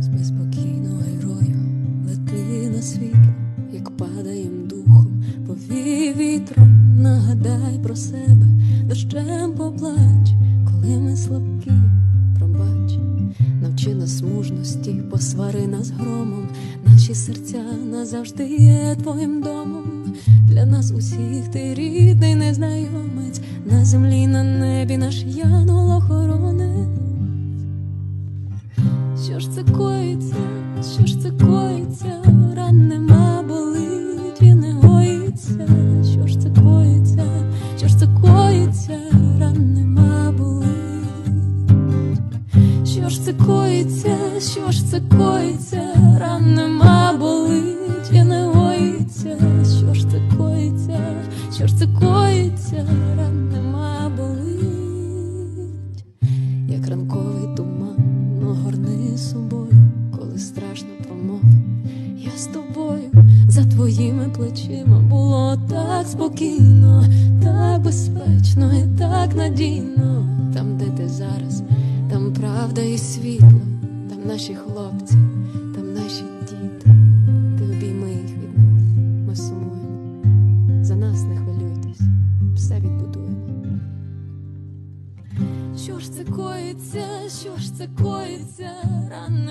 Спи спокійно, герою, лети на світ, як падаєм духом, повій вітром, нагадай про себе, дощем поплач, коли ми слабкі, пробач, навчи нас мужності, посвари нас громом, наші серця назавжди є твоїм домом. Для нас усіх ти рідний незнайомець, на землі, на небі наш янголохоронець. Що ж це коїться, що ж це коїться, ран нема болить і не гоїться, що ж це коїться, що ж це коїться, ран нема болить, що ж це коїться, що ж це коїться, ран нема болить і не гоїться, що ж це коїться, що ж це коїться, ран нема плечима було так спокійно, так безпечно і так надійно. Там, де ти зараз, там правда і світло, там наші хлопці, там наші діти. Ти обійми їх від нас, ми сумуємо. За нас не хвилюйтесь, все відбудуємо. Що ж це коїться, що ж це коїться, ран